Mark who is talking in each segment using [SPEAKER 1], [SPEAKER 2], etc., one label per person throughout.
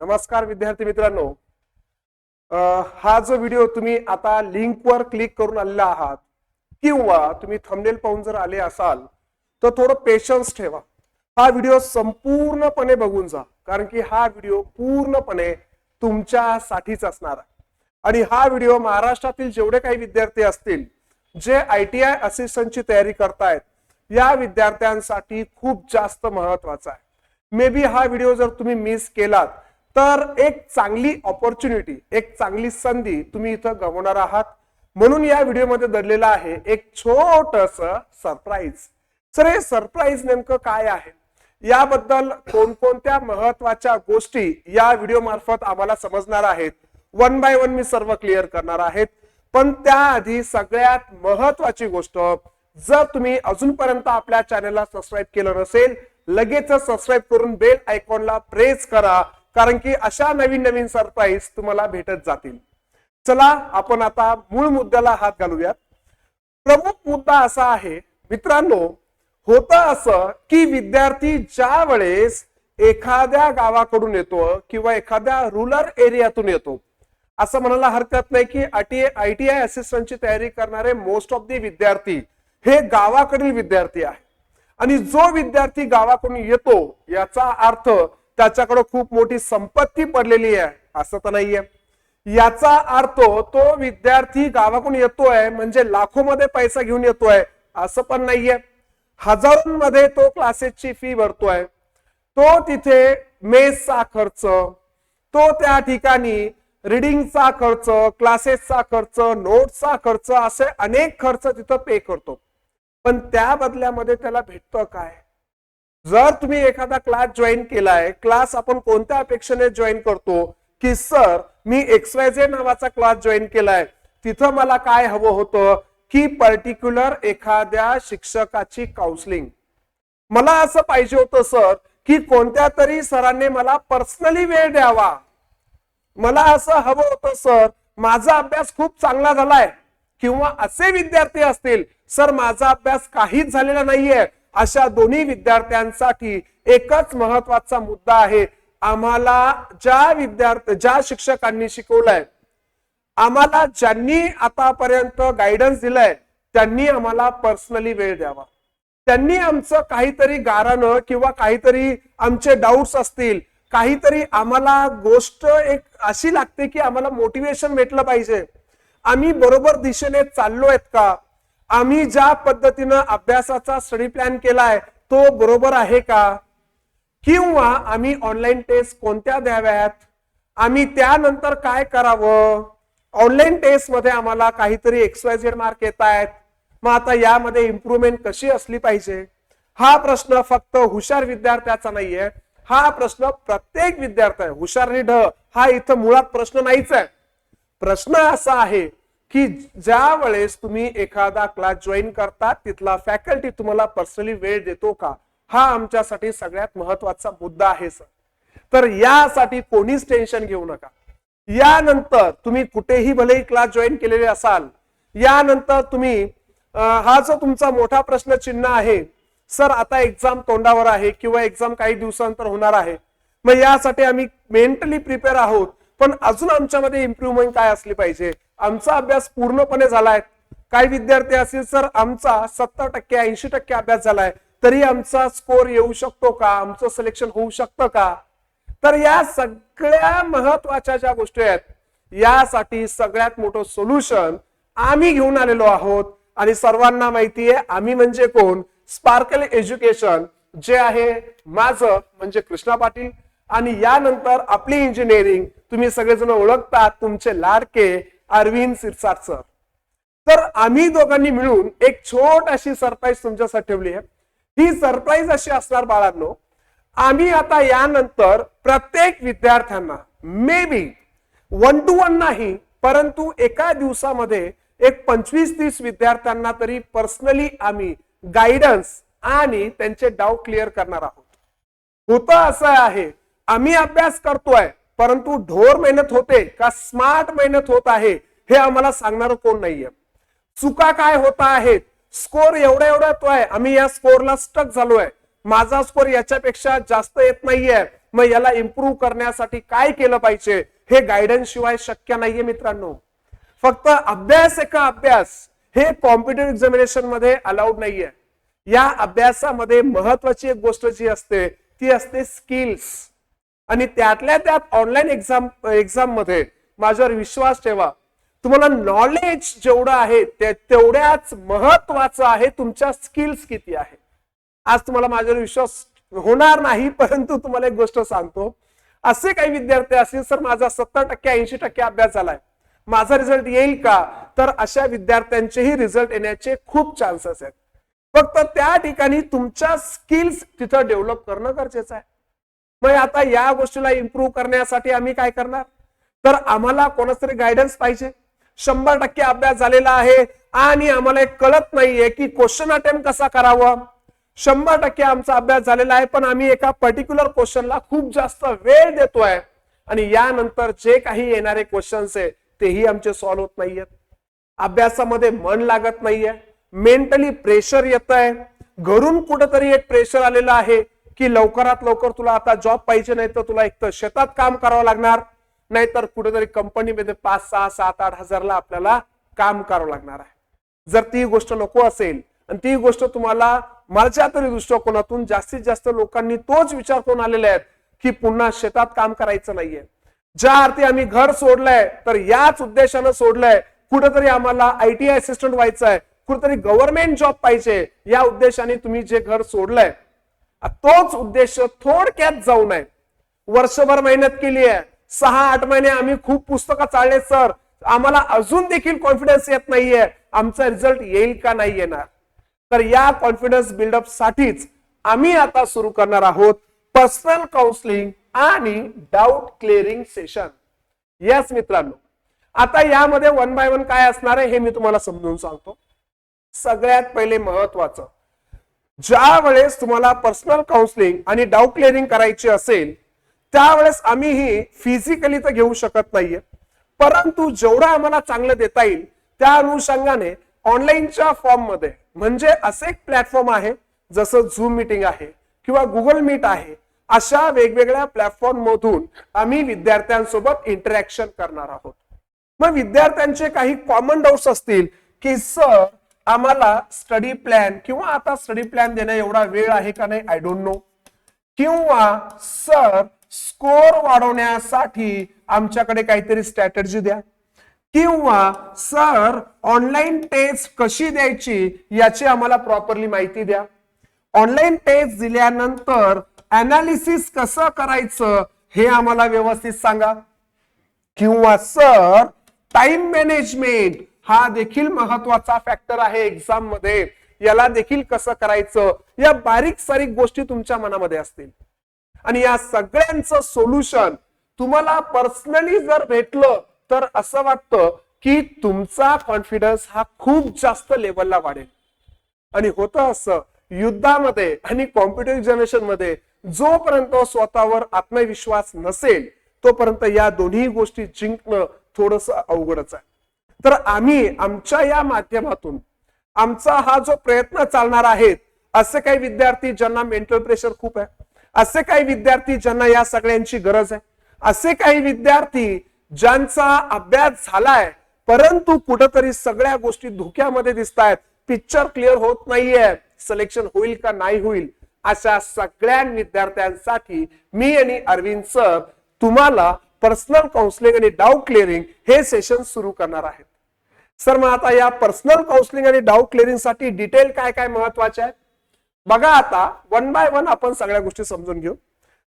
[SPEAKER 1] नमस्कार विद्यार्थी मित्रांनो. हा जो व्हिडिओ तुम्ही आता लिंकवर क्लिक करून आलेला आहात किंवा तुम्ही थंबनेल पाहून जर आले असाल तर थोडं पेशन्स ठेवा. हा व्हिडिओ संपूर्णपणे बघून जा कारण की हा व्हिडिओ पूर्णपणे तुमच्यासाठीच असणार आहे. आणि हा व्हिडिओ महाराष्ट्रातील जेवढे काही विद्यार्थी असतील जे आय टी आय असिस्टंटची तयारी करतायत या विद्यार्थ्यांसाठी खूप जास्त महत्त्वाचा आहे. मे बी हा व्हिडिओ जर तुम्ही मिस केलात तर एक चांगली ऑपॉर्च्युनिटी एक चांगली संधी तुम्ही इथं गमावणार आहात. म्हणून या व्हिडिओमध्ये दडलेलं आहे एक छोटस सरप्राईज सर हे सरप्राईज नेमकं काय आहे? याबद्दल कोणकोणत्या महत्त्वाच्या गोष्टी या व्हिडिओ मार्फत आम्हाला समजणार आहेत? वन बाय वन मी सर्व क्लिअर करणार आहेत. पण त्याआधी सगळ्यात महत्वाची गोष्ट जर तुम्ही अजूनपर्यंत आपल्या चॅनलला सबस्क्राईब केलं नसेल लगेच सबस्क्राईब करून बेल आयकॉनला प्रेस करा. कारण की अशा नवीन नवीन सरप्राईज तुम्हाला भेटत जातील. चला आपण आता मूळ मुद्द्याला हात घालूयात. प्रमुख मुद्दा असा आहे मित्रांनो होतं असं की विद्यार्थी ज्या वेळेस एखाद्या गावाकडून येतो किंवा एखाद्या रुरल एरियातून येतो असं म्हणायला हरकत नाही की आय टी आय असिस्टंटची तयारी करणारे मोस्ट ऑफ दी विद्यार्थी हे गावाकडील विद्यार्थी आहे. आणि जो विद्यार्थी गावाकडून येतो याचा अर्थ त्याच्याकडे खूप मोठी संपत्ती पडलेली आहे. असं तर नाहीये. याचा अर्थ तो विद्यार्थी गावाकडून येतोय म्हणजे लाखोमध्ये पैसा घेऊन येतोय असं पण नाहीये. हजारोंमध्ये तो क्लासेसची फी भरतोय. तो तिथे मेसचा खर्च तो त्या ठिकाणी रिडिंगचा खर्च क्लासेसचा खर्च नोट्सचा खर्च असे अनेक खर्च तिथं पे करतो. पण त्या बदल्यामध्ये त्याला भेटतं काय? जर तुम्ही एखादा क्लास जॉईन केलाय क्लास आपण कोणत्या अपेक्षेने जॉईन करतो? की सर मी एक्सवायझे नावाचा क्लास जॉईन केलाय. तिथं मला काय हवं होतं? की पर्टिक्युलर एखाद्या शिक्षकाची काउन्सिलिंग मला असं पाहिजे होतं सर की कोणत्या तरी सरांनी मला पर्सनली वेळ द्यावा. मला असं हवं होतं सर माझा अभ्यास खूप चांगला झालाय. किंवा असे विद्यार्थी असतील सर माझा अभ्यास काहीच झालेला नाहीये. अशा दोन्ही विद्यार्थ्यांसाठी एकच महत्त्वाचा मुद्दा आहे. आम्हाला ज्या विद्यार्थी ज्या शिक्षकांनी शिकवलंय आम्हाला ज्यांनी आतापर्यंत गायडन्स दिलाय त्यांनी आम्हाला पर्सनली वेळ द्यावा. त्यांनी आमचं काहीतरी गारानं किंवा काहीतरी आमचे डाऊट्स असतील काहीतरी आम्हाला गोष्ट एक अशी लागते की आम्हाला मोटिवेशन भेटलं पाहिजे. आम्ही बरोबर दिशेने चाललो आहेत का? आम्ही ज्या पद्धतीनं अभ्यासाचा स्टडी प्लॅन केलाय तो बरोबर आहे का? किंवा आम्ही ऑनलाईन टेस्ट कोणत्या द्याव्यात? आम्ही त्यानंतर काय करावं? ऑनलाईन टेस्टमध्ये आम्हाला काहीतरी एक्सवायझेड मार्क येत आहेत. मग आता यामध्ये इम्प्रुव्हमेंट कशी असली पाहिजे? हा प्रश्न फक्त हुशार विद्यार्थ्याचा नाहीये. हा प्रश्न प्रत्येक विद्यार्थी आहे. हुशार आणि ढ हा इथं मुळात प्रश्न नाहीच आहे. प्रश्न असा आहे की ज्या वेळेस तुम्ही एखादा क्लास जॉईन करता तिथला फॅकल्टी तुम्हाला पर्सनली वेळ देतो का? हा आमच्यासाठी सगळ्यात महत्त्वाचा मुद्दा आहे सर तर यासाठी कोणीच टेन्शन घेऊ नका. यानंतर तुम्ही कुठेही भलेही क्लास जॉईन केलेले असाल यानंतर तुम्ही हा जो तुमचा मोठा प्रश्न चिन्ह आहे सर आता एक्झाम तोंडावर आहे किंवा एक्झाम काही दिवसानंतर होणार आहे. मग यासाठी आम्ही मेंटली प्रिपेअर आहोत पण अजून आमच्यामध्ये इम्प्रुव्हमेंट काय असली पाहिजे? आमचा अभ्यास पूर्णपणे झालाय. काही विद्यार्थी असतील सर आमचा सत्तर टक्के ऐंशी टक्के अभ्यास झालाय. तरी आमचा स्कोर येऊ शकतो का? आमचं सिलेक्शन होऊ शकतं का? तर या सगळ्या महत्त्वाच्या ज्या गोष्टी आहेत यासाठी सगळ्यात मोठं सोल्युशन आम्ही घेऊन आलेलो आहोत. आणि सर्वांना माहिती आहे आम्ही म्हणजे कोण? स्पार्कल एज्युकेशन जे आहे माझं म्हणजे कृष्णा पाटील. आणि यानंतर आपली इंजिनिअरिंग तुम्ही सगळेजण ओळखतात तुमचे लाडके अरविंद सिरसाट सर. तर आम्ही दोघांनी मिळून एक छोट अशी सरप्राईज तुमच्यासाठी ठेवली आहे. ही सरप्राईज अशी असणार बाळांनो आम्ही आता यानंतर प्रत्येक विद्यार्थ्यांना maybe one to one नाही परंतु एका दिवसामध्ये एक पंचवीस तीस विद्यार्थ्यांना तरी पर्सनली आम्ही गायडन्स आणि त्यांचे डाऊट क्लिअर करणार आहोत. होतं असं आहे आम्ही अभ्यास करतोय परंतु ढोर मेहनत होते का स्मार्ट मेहनत होत आहे हे आम्हाला सांगणार कोण नाहीये. चुका काय होत आहेत स्कोर एवढा एवढा येतोय आम्ही या स्कोरला स्टक झालोय. माझा स्कोर याच्यापेक्षा जास्त येत नाहीये. मग याला इम्प्रूव्ह करण्यासाठी काय केलं पाहिजे हे गायडन्स शिवाय शक्य नाहीये मित्रांनो. फक्त अभ्यास एका अभ्यास हे कॉम्पिटेटिव्ह एक्झामिनेशनमध्ये अलाउड नाहीये. या अभ्यासामध्ये महत्वाची एक गोष्ट जी असते ती असते स्किल्स आणि त्यातल्या त्यात ऑनलाईन एक्झाम एक्झाममध्ये माझ्यावर विश्वास ठेवा. तुम्हाला नॉलेज जेवढं आहे ते तेवढ्याच महत्वाचं आहे तुमच्या स्किल्स किती आहे. आज तुम्हाला माझ्यावर विश्वास होणार नाही परंतु तुम्हाला एक गोष्ट सांगतो. असे काही विद्यार्थी असतील सर माझा सत्तर टक्के ऐंशी टक्के अभ्यास झालाय. माझा रिझल्ट येईल का? तर अशा विद्यार्थ्यांचेही रिझल्ट येण्याचे खूप चान्सेस आहेत. फक्त त्या ठिकाणी तुमच्या स्किल्स तिथं डेव्हलप करणं गरजेचं आहे. मग आता या गोष्टीला इम्प्रूव्ह करण्यासाठी आम्ही काय करणार? तर आम्हाला कोणाच तरी गायडन्स पाहिजे. शंभर टक्के अभ्यास झालेला आहे आणि आम्हाला एक कळत नाहीये की क्वेश्चन अटेम्प्ट कसा करावा. शंभर टक्के आमचा अभ्यास झालेला आहे पण आम्ही एका पर्टिक्युलर क्वेश्चनला खूप जास्त वेळ देतोय. आणि यानंतर जे काही येणारे क्वेश्चन्स आहे तेही आमचे सॉल्व्ह होत नाहीयेत. अभ्यासामध्ये मन लागत नाहीये. मेंटली प्रेशर येत आहे घरून कुठंतरी एक प्रेशर आलेलं आहे. की लवकरात लवकर तुला आता जॉब पाहिजे नाही तर तुला एक तर शेतात काम करावं लागणार नाहीतर कुठेतरी कंपनीमध्ये पाच सहा सात आठ हजारला आपल्याला काम करावं लागणार आहे. जर ती गोष्ट नको असेल आणि ती गोष्ट तुम्हाला माझ्या तरी दृष्टिकोनातून जास्तीत जास्त लोकांनी तोच विचार करून आलेले आहेत की पुन्हा शेतात काम करायचं नाहीये. ज्या अर्थी आम्ही घर सोडलंय तर याच उद्देशानं सोडलंय कुठेतरी आम्हाला आय टी असिस्टंट व्हायचं आहे कुठेतरी गव्हर्नमेंट जॉब पाहिजे या उद्देशाने तुम्ही जे घर सोडलंय तोच उद्देश थोडक्यात जाऊ नये. वर्षभर मेहनत केली आहे. सहा आठ महिने आम्ही खूप पुस्तकं चालले सर. आम्हाला अजून देखील कॉन्फिडन्स येत नाहीये. आमचा रिझल्ट येईल का नाही येणार? तर या कॉन्फिडन्स बिल्डअप साठीच आम्ही आता सुरू करणार आहोत पर्सनल काउन्सिलिंग आणि डाऊट क्लिअरिंग सेशन यस मित्रांनो. आता यामध्ये वन बाय वन काय असणार आहे हे मी तुम्हाला समजून सांगतो. सगळ्यात पहिले महत्वाचं ज्या वेळेस तुम्हाला पर्सनल काउन्सिलिंग आणि डाऊट क्लिअरिंग करायची असेल त्यावेळेस आम्ही ही फिजिकली तर घेऊ शकत नाहीये. परंतु जेवढं आम्हाला चांगलं देता येईल त्या अनुषंगाने ऑनलाईनच्या फॉर्ममध्ये म्हणजे असे एक प्लॅटफॉर्म आहे जसं झूम मिटिंग आहे किंवा गुगल मीट आहे अशा वेगवेगळ्या प्लॅटफॉर्म मधून आम्ही विद्यार्थ्यांसोबत इंटरॅक्शन करणार आहोत. मग विद्यार्थ्यांचे काही कॉमन डाऊट्स असतील की सर आम्हाला स्टडी प्लॅन किंवा आता स्टडी प्लॅन देण्या एवढा वेळ आहे का नाही? आय डोंट नो किंवा सर स्कोर वाढवण्यासाठी आमच्याकडे काहीतरी स्ट्रॅटर्जी द्या. किंवा सर ऑनलाईन टेस्ट कशी द्यायची याची आम्हाला प्रॉपरली माहिती द्या. ऑनलाईन टेस्ट दिल्यानंतर अनालिसिस कसं करायचं हे आम्हाला व्यवस्थित सांगा. किंवा सर टाइम मॅनेजमेंट हा देखील महत्त्वाचा फॅक्टर आहे एक्झाममध्ये. याला देखील कसं करायचं? या बारीक सारीक गोष्टी तुमच्या मनामध्ये असतील. आणि या सगळ्यांचं सोल्युशन तुम्हाला पर्सनली जर भेटलं तर असं वाटतं की तुमचा कॉन्फिडन्स हा खूप जास्त लेवलला वाढेल. आणि होतं असं युद्धामध्ये आणि कॉम्पिटेटिव्ह जनरेशनमध्ये जोपर्यंत स्वतःवर आत्मविश्वास नसेल तोपर्यंत या दोन्ही गोष्टी जिंकणं थोडस अवघडच आहे. तर आम्ही आमच्या या माध्यमातून आमचा हा जो प्रयत्न चालणार आहे असे काही विद्यार्थी ज्यांना मेंटल प्रेशर खूप आहे असे काही विद्यार्थी ज्यांना या सगळ्यांची गरज आहे असे काही विद्यार्थी ज्यांचा अभ्यास झालाय परंतु कुठंतरी सगळ्या गोष्टी धोक्यामध्ये दिसत आहेत पिक्चर क्लिअर होत नाहीये सिलेक्शन होईल का नाही होईल अशा सगळ्या विद्यार्थ्यांसाठी मी आणि अरविंद सर तुम्हाला पर्सनल काउन्सिलिंग आणि डाऊट क्लिअरिंग हे सेशन सुरू करणार आहेत. सर मग आता या पर्सनल काउन्सिलिंग आणि डाऊट क्लिअरिंगसाठी डिटेल काय काय महत्त्वाचे आहे? बघा आता वन बाय वन आपण सगळ्या गोष्टी समजून घेऊ.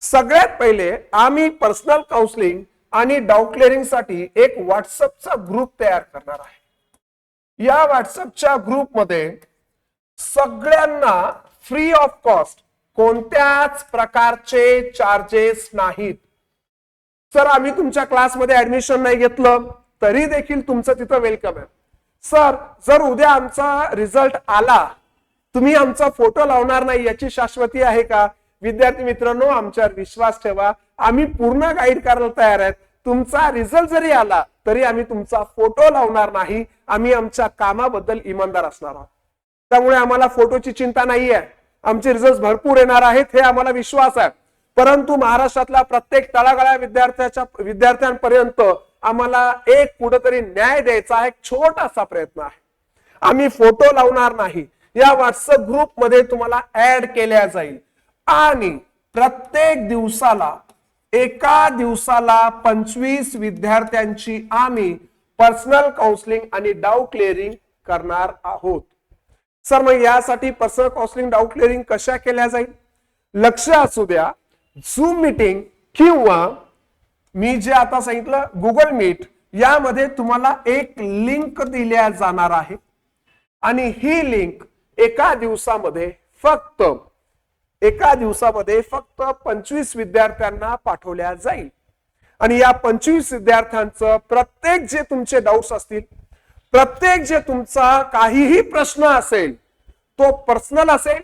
[SPEAKER 1] सगळ्यात पहिले आम्ही पर्सनल काउन्सिलिंग आणि डाऊट क्लिअरिंगसाठी एक व्हॉट्सअपचा ग्रुप तयार करणार आहे. या व्हॉट्सअपच्या ग्रुपमध्ये सगळ्यांना फ्री ऑफ कॉस्ट कोणत्याच प्रकारचे चार्जेस नाहीत. सर आम्ही तुमच्या क्लासमध्ये ऍडमिशन नाही घेतलं. तरी देखील तुमचं तिथं वेलकम आहे. सर जर उद्या आमचा रिझल्ट आला तुम्ही आमचा फोटो लावणार नाही याची शाश्वती आहे का? विद्यार्थी मित्रांनो आमच्यावर विश्वास ठेवा. आम्ही पूर्ण गाईड करायला तयार आहेत. तुमचा रिझल्ट जरी आला तरी आम्ही तुमचा फोटो लावणार नाही. आम्ही आमच्या कामाबद्दल इमानदार असणार आहोत. त्यामुळे आम्हाला फोटोची चिंता नाहीये. आमचे रिझल्ट भरपूर येणार आहेत हे आम्हाला विश्वास आहे. परंतु महाराष्ट्रातल्या प्रत्येक तळागाळ्या विद्यार्थ्याच्या विद्यार्थ्यांपर्यंत आम्हाला एक कुठेतरी न्याय द्यायचा एक छोटासा प्रयत्न आहे. आम्ही फोटो लावणार नाही. या व्हॉट्सअप ग्रुपमध्ये तुम्हाला ऍड केल्या जाईल. आणि प्रत्येक दिवसाला एका दिवसाला पंचवीस विद्यार्थ्यांची आम्ही पर्सनल काउन्सिलिंग आणि डाऊट क्लिअरिंग करणार आहोत. सर मग यासाठी पर्सनल काउन्सिलिंग डाऊट क्लिअरिंग कशा केल्या जाईल? लक्ष असू द्या. झूम मीटिंग किंवा मी जे आता सांगितलं गुगल मीट यामध्ये तुम्हाला एक लिंक दिल्या जाणार आहे. आणि ही लिंक एका दिवसामध्ये फक्त एका दिवसामध्ये फक्त पंचवीस विद्यार्थ्यांना पाठवल्या जाईल. आणि या पंचवीस विद्यार्थ्यांचं प्रत्येक जे तुमचे डाऊट्स असतील प्रत्येक जे तुमचा काहीही प्रश्न असेल तो पर्सनल असेल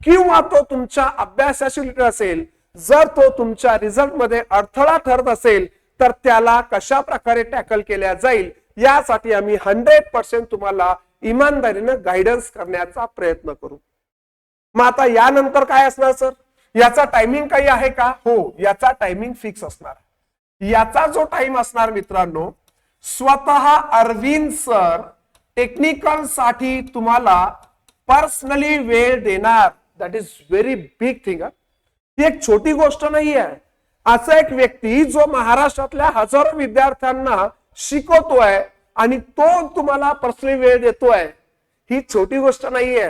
[SPEAKER 1] किंवा तो तुमच्या अभ्यासाशी रिलेटेड असेल जर तो तुमच्या रिझल्टमध्ये अडथळा ठरत असेल तर त्याला कशा प्रकारे टॅकल केल्या जाईल यासाठी आम्ही हंड्रेड पर्सेंट तुम्हाला इमानदारीनं गायडन्स करण्याचा प्रयत्न करू. मग आता यानंतर काय असणार सर? याचा टायमिंग काही आहे का? हो याचा टायमिंग फिक्स असणार याचा जो टाइम असणार मित्रांनो स्वतः अरविंद सर टेक्निकलसाठी तुम्हाला पर्सनली वेळ देणार. That is very big thing ही एक छोटी गोष्ट नाही आहे असा एक व्यक्ती जो महाराष्ट्रातल्या हजारो विद्यार्थ्यांना शिकवतोय आणि तो तुम्हाला पर्सनली वेळ देतोय ही छोटी गोष्ट नाहीये.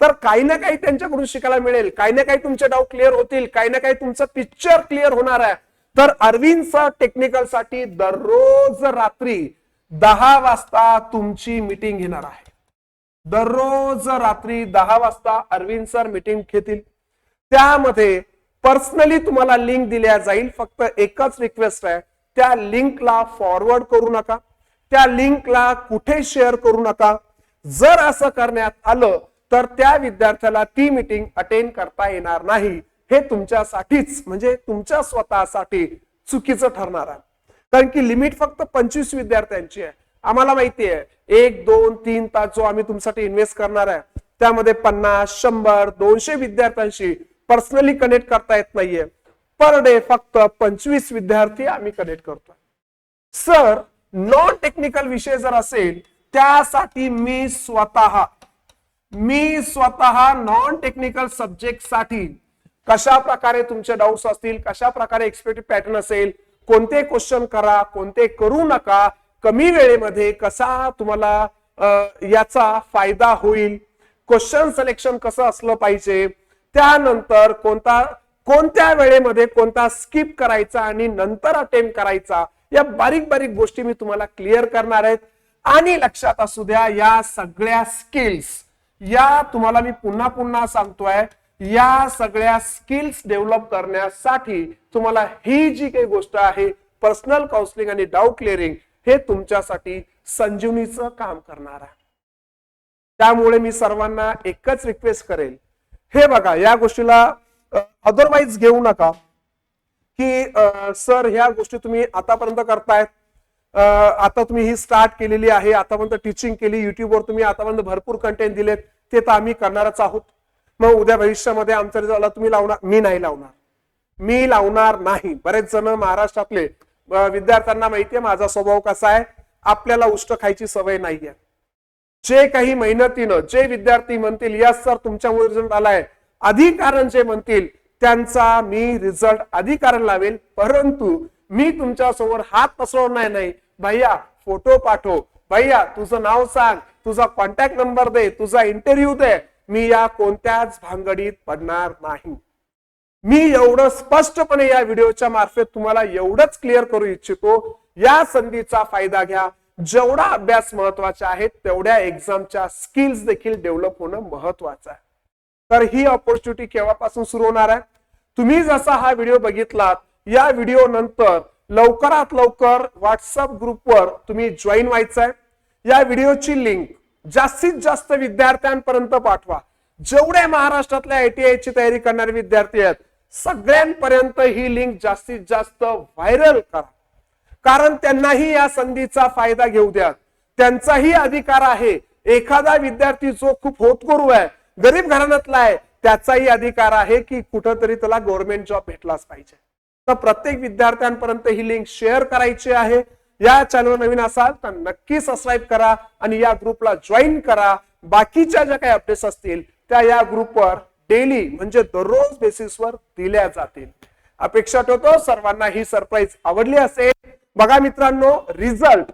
[SPEAKER 1] तर काही ना काही त्यांच्याकडून शिकायला मिळेल. काही ना काही तुमचे डाऊट क्लिअर होतील. काही ना काही तुमचं पिक्चर क्लिअर होणार आहे. तर अरविंद सर टेक्निकलसाठी दररोज रात्री दहा वाजता तुमची मीटिंग घेणार आहे. दररोज रात्री दहा वाजता अरविंद सर मीटिंग घेतील. त्यामध्ये पर्सनली तुम्हाला लिंक दिल्या जाईल. फक्त एकच रिक्वेस्ट आहे. त्या लिंकला फॉरवर्ड करू नका. त्या लिंकला कुठे शेअर करू नका. जर असं करण्यात आलं तर त्या विद्यार्थ्याला ती मीटिंग अटेंड करता येणार नाही. हे तुमच्यासाठीच म्हणजे तुमच्या स्वतःसाठी चुकीचं ठरणार आहे. कारण की लिमिट फक्त पंचवीस विद्यार्थ्यांची आहे. आम्हाला माहिती आहे एक दोन तीन तास जो आम्ही तुमच्यासाठी इन्व्हेस्ट करणार आहे त्यामध्ये पन्नास शंभर दोनशे विद्यार्थ्यांशी पर्सनली कनेक्ट करता येत नाहीये. पर डे फक्त पंचवीस विद्यार्थी आम्ही कनेक्ट करतोय. सर नॉन टेक्निकल विषय जर असेल त्यासाठी मी स्वतः मी स्वतः नॉन टेक्निकल सब्जेक्टसाठी कशा प्रकारे तुमचे डाऊट्स असतील कशा प्रकारे एक्सपेक्टेड पॅटर्न असेल कोणते क्वेश्चन करा कोणते करू नका कमी वेळेमध्ये कसा तुम्हाला याचा फायदा होईल? क्वेश्चन सिलेक्शन कसं असलं पाहिजे? त्यानंतर कोणता कोणत्या वेळेमध्ये कोणता स्किप करायचा आणि नंतर अटेम्प्ट करायचा या बारीक बारीक गोष्टी मी तुम्हाला क्लिअर करणार आहेत. आणि लक्षात असू द्या या सगळ्या स्किल्स या तुम्हाला मी पुन्हा पुन्हा सांगतोय या सगळ्या स्किल्स डेव्हलप करण्यासाठी तुम्हाला ही जी काही गोष्ट आहे पर्सनल काउन्सिलिंग आणि डाऊट क्लिअरिंग हे तुमच्यासाठी संजीवनीचं काम करणार आहे. त्यामुळे मी सर्वांना एकच रिक्वेस्ट करेल हे बघा या गोष्टीला अदरवाईज घेऊ नका. की सर ह्या गोष्टी तुम्ही आतापर्यंत करतायत. आता तुम्ही ही स्टार्ट केलेली आहे आतापर्यंत टीचिंग केली युट्यूबवर तुम्ही आतापर्यंत भरपूर कंटेंट दिलेत ते तर आम्ही करणारच आहोत. मग उद्या भविष्यामध्ये आमचा रिझल्ट तुम्ही लावणार? मी नाही लावणार. मी लावणार नाही. बरेच जण महाराष्ट्रातले विद्यार्थ्यांना माहितीये माझा स्वभाव कसा आहे? आपल्याला उष्ट खायची सवय नाहीये. जे काही मेहनतीनं जे विद्यार्थी म्हणतील यस सर तुमच्यामुळे रिझल्ट आलाय. अधिकारण जे म्हणतील त्यांचा मी रिझल्ट अधिकारण लावेल परंतु मी तुमच्यासमोर हात पसरवणार नाही. भैया फोटो पाठव. भैया तुझं नाव सांग. तुझा कॉन्टॅक्ट नंबर दे. तुझा इंटरव्ह्यू दे. मी या कोणत्याच भानगडीत पडणार नाही. मी एवढं स्पष्टपणे या व्हिडिओच्या मार्फत तुम्हाला एवढंच क्लिअर करू इच्छितो. या संधीचा फायदा घ्या. जेवढा अभ्यास महत्त्वाचा आहे तेवढ्या एक्झामच्या स्किल्स देखील डेव्हलप होणं महत्वाचं आहे. तर ही ऑपॉर्च्युनिटी केव्हापासून सुरू होणार आहे? तुम्ही जसा हा व्हिडिओ बघितलात या व्हिडिओ नंतर लवकरात लवकर व्हॉट्सअप ग्रुपवर तुम्ही जॉईन व्हायचं आहे या व्हिडिओची लिंक जास्तीत जास्त विद्यार्थ्यांपर्यंत पाठवा. जेवढे महाराष्ट्रातल्या आयटीआय ची तयारी करणारे विद्यार्थी आहेत सगळ्यांपर्यंत ही लिंक जास्तीत जास्त व्हायरल करा. कारण त्यांनाही या संधीचा फायदा घेऊ द्या त्यांचाही अधिकार आहे. एखादा विद्यार्थी जो खूप होतकरू आहे गरीब घराण्यातला आहे त्याचाही अधिकार आहे की कुठंतरी तुला गव्हर्नमेंट जॉब भेटलाच पाहिजे. तर प्रत्येक विद्यार्थ्यांपर्यंत ही लिंक शेअर करायची आहे. या चॅनल नवीन असाल तर नक्की सबस्क्राईब करा आणि या ग्रुपला जॉईन करा. बाकीच्या ज्या काही अपडेट्स असतील त्या या ग्रुपवर डेली म्हणजे दररोज बेसिसवर दिल्या जातील. अपेक्षा ठेवतो सर्वांना ही सरप्राईज आवडली असेल बघा मित्रांनो रिझल्ट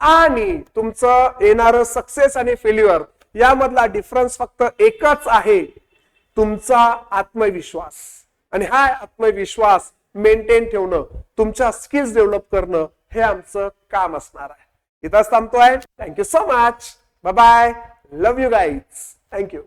[SPEAKER 1] आणि तुमचं येणारं सक्सेस आणि फेल्युअर यामधला डिफरन्स फक्त एकच आहे. तुमचा आत्मविश्वास. आणि हा आत्मविश्वास मेंटेन ठेवणं तुमच्या स्किल्स डेव्हलप करणं हे आमचं काम असणार आहे. इथंच थांबतोय. Thank you so much bye bye love you guys thank you